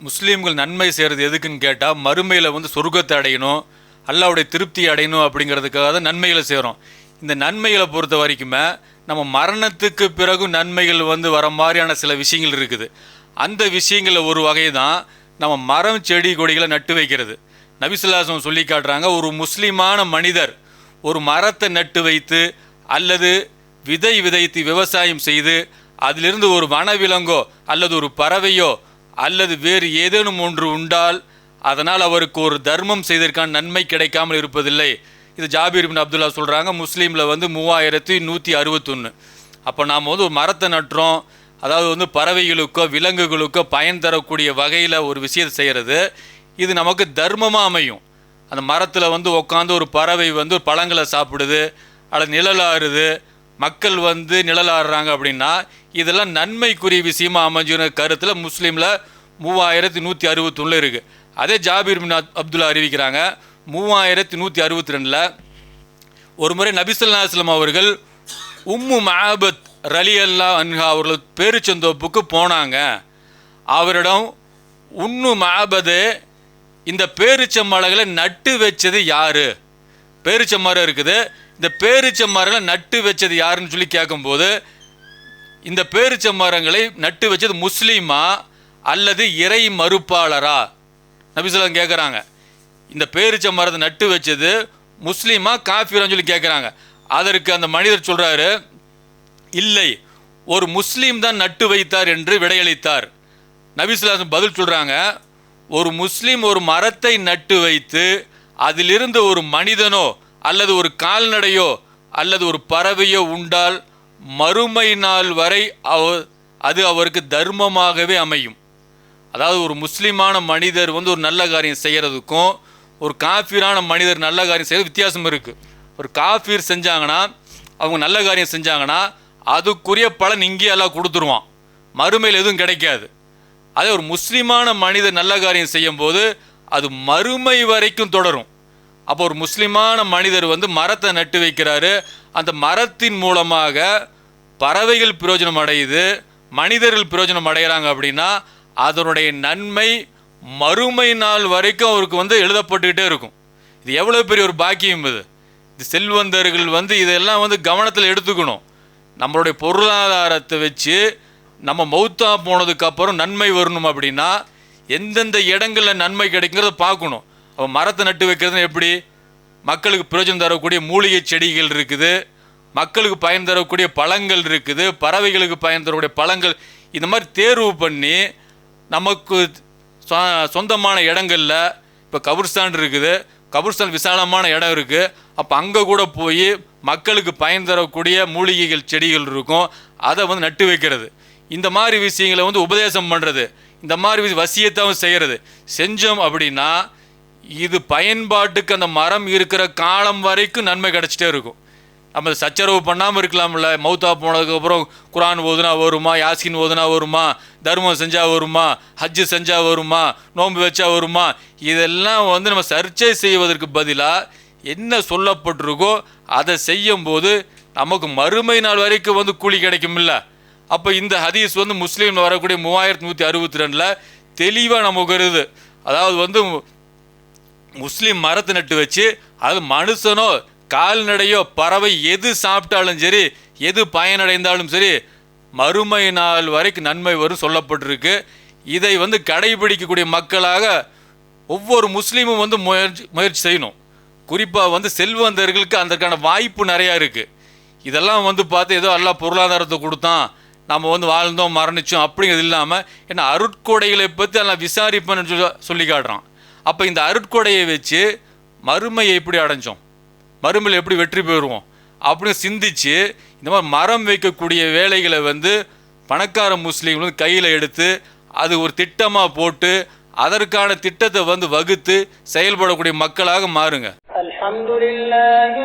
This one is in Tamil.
முஸ்லீம்கள் நன்மை செய்கிறது எதுக்குன்னு கேட்டால் மறுமையில் வந்து சொர்க்கத்தை அடையணும் அல்லாவுடைய திருப்தி அடையணும் அப்படிங்கிறதுக்காக தான் நன்மைகளை செய்கிறோம் இந்த நன்மைகளை பொறுத்த வரைக்குமே நம்ம மரணத்துக்கு பிறகு நன்மைகள் வந்து வர மாதிரியான சில விஷயங்கள் இருக்குது. அந்த விஷயங்களில் ஒரு வகை தான் நம்ம மரம் செடி கொடிகளை நட்டு வைக்கிறது. நபிசுல்லாசம் சொல்லி காட்டுறாங்க ஒரு முஸ்லீமான மனிதர் ஒரு மரத்தை நட்டு வைத்து அல்லது விதை விதைத்து விவசாயம் செய்து அதிலிருந்து ஒரு வனவிலங்கோ அல்லது ஒரு பறவையோ அல்லது வேறு ஏதேனும் ஒன்று உண்டால் அதனால் அவருக்கு ஒரு தர்மம் செய்ததற்கான நன்மை கிடைக்காமல் இருப்பதில்லை. இது ஜாபீர் பின் அப்துல்லா சொல்கிறாங்க முஸ்லீமில் வந்து மூவாயிரத்தி நூற்றி அறுபத்தொன்று அப்போ நாம் வந்து ஒரு மரத்தை நட்டுறோம். அதாவது வந்து பறவைகளுக்கோ விலங்குகளுக்கோ பயன் தரக்கூடிய வகையில் ஒரு விஷயத்தை செய்கிறது இது நமக்கு தர்மமாக அமையும். அந்த மரத்தில் வந்து உட்காந்து ஒரு பறவை வந்து பழங்களை சாப்பிடுது. அல்லது நிழலாறுது. மக்கள் வந்து நிழலாடுறாங்க அப்படின்னா இதெல்லாம் நன்மைக்குரிய விஷயமா அமைஞ்சுன கருத்தில் முஸ்லீமில் மூவாயிரத்தி நூற்றி அறுபத்தொன்னு இருக்குது அதே ஜாபீர் பின் அப்துல்லா அறிவிக்கிறாங்க மூவாயிரத்தி நூற்றி அறுபத்தி ரெண்டில் ஒரு முறை நபிசல்லாஸ்லம் அவர்கள் உம்மு மஹபத் ரலி அல்லா அன்ஹா அவர்கள் பேருச்சந்தோப்புக்கு போனாங்க. அவரிடம் உன்னு மஹபது இந்த பேரிச்சம்பழங்களை நட்டு வச்சது யார்? பேரிச்சமரம் இருக்குது. இந்த பேரிச்சமரங்களை நட்டு வச்சது யாருன்னு சொல்லி கேட்கும்போது இந்த பேரிச்சமரங்களை நட்டு வச்சது முஸ்லீமா அல்லது இறை மறுப்பாளரா? நபிசுல்லாம் கேட்குறாங்க இந்த பேரிச்ச மரத்தை நட்டு வச்சது முஸ்லீமா காஃபிரான்னு சொல்லி கேட்குறாங்க அதற்கு அந்த மனிதர் சொல்கிறாரு இல்லை ஒரு முஸ்லீம் தான் நட்டு வைத்தார் என்று விடையளித்தார். நபிசுல்லாசன் பதில் சொல்கிறாங்க ஒரு முஸ்லீம் ஒரு மரத்தை நட்டு வைத்து அதிலிருந்து ஒரு மனிதனோ அல்லது ஒரு கால்நடையோ அல்லது ஒரு பறவையோ உண்டால் மறுமை நாள் வரை அவ அது அவருக்கு தர்மமாகவே அமையும். அதாவது ஒரு முஸ்லீமான மனிதர் வந்து ஒரு நல்ல காரியம் செய்கிறதுக்கும் ஒரு காஃபீரான மனிதர் நல்ல காரியம் செய்யறது வித்தியாசம் இருக்குது ஒரு காஃபீர் செஞ்சாங்கன்னா அவங்க நல்ல காரியம் செஞ்சாங்கன்னா அதுக்குரிய பலன் இங்கேயே எல்லாம் கொடுத்துருவான். மறுமையில் எதுவும் கிடைக்காது. அதே ஒரு முஸ்லீமான மனிதர் நல்ல காரியம் செய்யும்போது அது மறுமை வரைக்கும் தொடரும். அப்போ ஒரு முஸ்லிமான மனிதர் வந்து மரத்தை நட்டு வைக்கிறாரு. அந்த மரத்தின் மூலமாக பறவைகள் பிரயோஜனம் அடையுது. மனிதர்கள் பிரயோஜனம் அடைகிறாங்க அப்படின்னா அதனுடைய நன்மை மறுமை நாள் வரைக்கும் அவருக்கு வந்து எழுதப்பட்டுக்கிட்டே இருக்கும். இது எவ்வளோ பெரிய ஒரு பாக்கியம் இது. இது செல்வந்தர்கள் வந்து இதெல்லாம் வந்து கவனத்தில் எடுத்துக்கணும். நம்மளுடைய பொருளாதாரத்தை வச்சு நம்ம மௌத்தா போனதுக்கப்புறம் நன்மை வரணும் அப்படின்னா எந்தெந்த இடங்களில் நன்மை கிடைக்குங்கிறத பார்க்கணும். அப்போ மரத்தை நட்டு வைக்கிறது எப்படி? மக்களுக்கு பிரயோஜனம் தரக்கூடிய மூலிகை செடிகள் இருக்குது. மக்களுக்கு பயன் தரக்கூடிய பழங்கள் இருக்குது. பறவைகளுக்கு பயன் தரக்கூடிய பழங்கள். இந்த மாதிரி தேர்வு பண்ணி நமக்கு சொந்தமான இடங்களில் இப்போ கபுர்ஸ்தான் இருக்குது. கபுர்ஸ்தான் விசாலமான இடம் இருக்குது அப்போ அங்கே கூட போய் மக்களுக்கு பயன் தரக்கூடிய மூலிகைகள் செடிகள் இருக்கும். அதை வந்து நட்டு வைக்கிறது. இந்த மாதிரி விஷயங்களை வந்து உபதேசம் பண்ணுறது இந்த மாதிரி விஷ- செய்கிறது செஞ்சோம் அப்படின்னா இது பயன்பாட்டுக்கு அந்த மரம் இருக்கிற காலம் வரைக்கும் நன்மை கிடச்சிட்டே இருக்கும். நம்ம சச்சரவு பண்ணாமல் இருக்கலாம்ல. மௌத்தா போனதுக்கப்புறம் குரான் ஓதுனா வருமா? யாசின் ஓதுனா வருமா? தர்மம் செஞ்சால் வருமா? ஹஜ்ஜு செஞ்சால் வருமா? நோன்பு வச்சா வருமா? இதெல்லாம் வந்து நம்ம சர்ச்சை செய்வதற்கு பதிலாக என்ன சொல்லப்பட்டிருக்கோ அதை செய்யும்போது நமக்கு மறுமை நாள் வரைக்கும் வந்து கூலி கிடைக்கும்ல. அப்போ இந்த ஹதீஸ் வந்து முஸ்லீமில் வரக்கூடிய மூவாயிரத்தி நூற்றி அறுபத்தி ரெண்டில் தெளிவாக நமக்கு வருது. அதாவது வந்து முஸ்லீம் மரத்தை நட்டு வச்சு அது மனுஷனோ கால்நடையோ பறவை எது சாப்பிட்டாலும் சரி எது பயனடைந்தாலும் சரி மறுமை நாள் வரைக்கும் நன்மை வரும் சொல்லப்பட்டிருக்கு. இதை வந்து கடைபிடிக்கக்கூடிய மக்களாக ஒவ்வொரு முஸ்லீமும் வந்து முயற்சி முயற்சி செய்யணும். குறிப்பாக வந்து செல்வந்தர்களுக்கு அதற்கான வாய்ப்பு நிறையா இருக்குது இதெல்லாம் வந்து பார்த்து ஏதோ எல்லாம் பொருளாதாரத்தை கொடுத்தான் நம்ம வந்து வாழ்ந்தோம் மரணிச்சோம் அப்படிங்கிறது இல்லாமல் ஏன்னா அருட்கொடைகளை பற்றி எல்லாம் விசாரிப்பேன்னு சொல்லி சொல்லி காட்டுறான். அப்போ இந்த அருட்கொடையை வச்சு மறுமையை எப்படி அடைஞ்சோம்? மறுமையில் எப்படி வெற்றி பெறுவோம்? அப்படின்னு சிந்திச்சு இந்த மாதிரி மரம் வைக்கக்கூடிய வேலைகளை வந்து பணக்கார முஸ்லீம்களும் கையில் எடுத்து அது ஒரு திட்டமாக போட்டு அதற்கான திட்டத்தை வந்து வகுத்து செயல்படக்கூடிய மக்களாக மாறுங்க. அல்ஹம்துலில்லாஹி